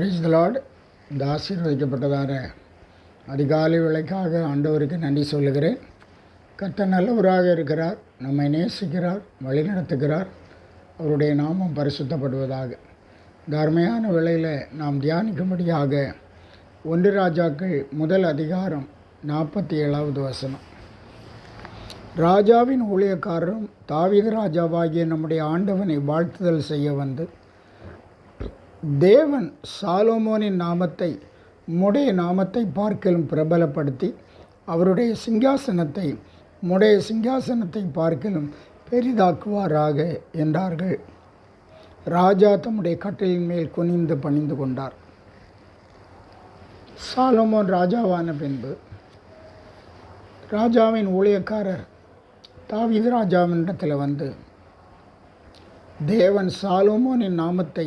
Praise the இந்த ஆசீர்வதிக்கப்பட்டதார அதிகாலை விலைக்காக ஆண்டவருக்கு நன்றி சொல்லுகிறேன். கத்த நல்லவராக இருக்கிறார் நம்மை நேசிக்கிறார் வழிநடத்துகிறார். அவருடைய நாமம் பரிசுத்தப்படுவதாக. இந்த அருமையான வேளையில் நாம் தியானிக்கும்படியாக ஒன்று ராஜாக்கள் முதல் அதிகாரம் நாற்பத்தி ஏழாவது வசனம். ராஜாவின் ஊழியக்காரரும் தாவித ராஜாவாகிய நம்முடைய ஆண்டவனை வாழ்த்துதல் செய்ய வந்து தேவன் சாலோமோனின் நாமத்தை முடைய நாமத்தை பார்க்கலும் பிரபலப்படுத்தி அவருடைய சிங்காசனத்தை முடைய சிங்காசனத்தை பார்க்கலும் பெரிதாக்குவாராக என்றார்கள். ராஜா தம்முடைய கட்டிலின் மேல் குனிந்து பணிந்து கொண்டார். சாலோமோன் ராஜாவான பின்பு ராஜாவின் ஊழியக்காரர் தாவீது ராஜாவினிடத்தில் வந்து தேவன் சாலோமோனின் நாமத்தை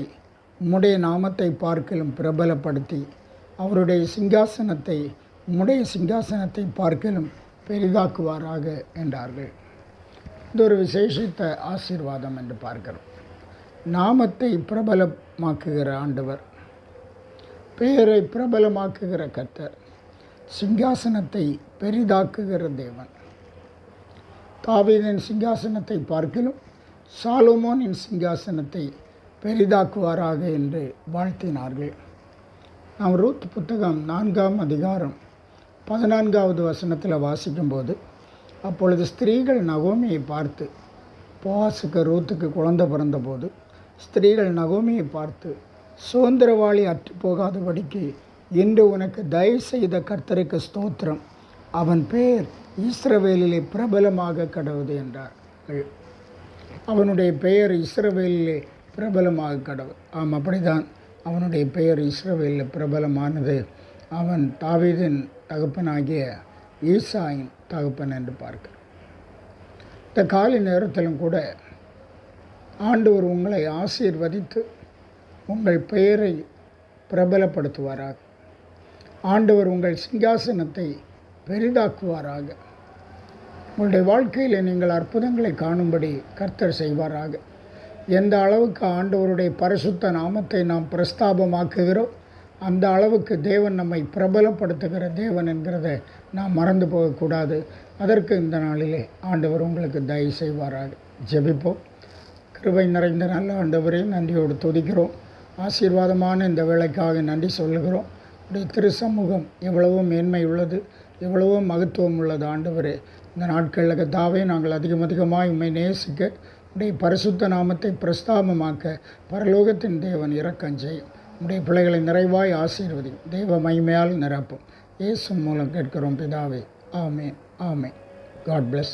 உம்முடைய நாமத்தை பார்க்கலும் பிரபலப்படுத்தி அவருடைய சிங்காசனத்தை உம்முடைய சிங்காசனத்தை பார்க்கலும் பெரிதாக்குவாராக என்றார்கள். இது ஒரு விசேஷித்த ஆசீர்வாதம் என்று பார்க்கிறோம். நாமத்தை பிரபலமாக்குகிற ஆண்டவர் பெயரை பிரபலமாக்குகிற கத்தர் சிங்காசனத்தை பெரிதாக்குகிற தேவன். தாவீதின் சிங்காசனத்தை பார்க்கிலும் சாலோமோனின் சிங்காசனத்தை பெரிதாக்குவாராக என்று வாழ்த்தினார்கள். நாம் ரூத் புத்தகம் நான்காம் அதிகாரம் பதினான்காவது வசனத்தில் வாசிக்கும்போது அப்பொழுது ஸ்திரீகள் நகோமியை பார்த்து போவாசுக்கு ரூத்துக்கு குழந்தை பிறந்தபோது ஸ்திரீகள் நகோமியை பார்த்து சுதந்திரவாளி அற்று போகாதபடிக்கு இன்று உனக்கு தயவு செய்த கர்த்தருக்கு ஸ்தோத்திரம். அவன் பெயர் இஸ்ரவேலிலே பிரபலமாக கடவுது என்றார்கள். அவனுடைய பெயர் இஸ்ரவேலிலே பிரபலமாக கடவுள். ஆம் அப்படிதான் அவனுடைய பெயர் இஸ்ரவேலில் பிரபலமானது. அவன் தாவீதின் தகப்பனாகிய ஈசாயின் தகப்பன் என்று பார்க்கிறான் இந்த காலை நேரத்திலும் கூட ஆண்டவர் உங்களை ஆசீர்வதித்து உங்கள் பெயரை பிரபலப்படுத்துவாராக. ஆண்டவர் உங்கள் சிங்காசனத்தை பெரிதாக்குவாராக. உங்களுடைய வாழ்க்கையில் நீங்கள் அற்புதங்களை காணும்படி கர்த்தர் செய்வாராக. எந்த அளவுக்கு ஆண்டவருடைய பரிசுத்த நாமத்தை நாம் பிரஸ்தாபமாக்குகிறோம் அந்த அளவுக்கு தேவன் நம்மை பிரபலப்படுத்துகிற தேவன் என்கிறத நாம் மறந்து போகக்கூடாது. அதற்கு இந்த நாளிலே ஆண்டவர் உங்களுக்கு தயவு செய்வாராக. ஜெபிப்போம். கிருபை நிறைந்த நல்ல ஆண்டவரே நன்றியோடு துதிக்கிறோம். ஆசீர்வாதமான இந்த வேலைக்காக நன்றி சொல்லுகிறோம். உடைய திருசமூகம் எவ்வளவோ மேன்மை உள்ளது எவ்வளவோ மகத்துவம் உள்ளது ஆண்டவரே. இந்த நாட்களில் தாவே நாங்கள் அதிகம் அதிகமாக உண்மை நேசிக்க உடைய பரிசுத்த நாமத்தை பிரஸ்தாபமாக்க பரலோகத்தின் தேவன் இறக்கம் செய்யும். உடைய பிள்ளைகளை நிறைவாய் ஆசீர்வதியும். தெய்வ மகிமையால் நிரப்பும். இயேசு மூலம் கேட்கிறோம் பிதாவே. ஆமே ஆமே காட் பிளஸ்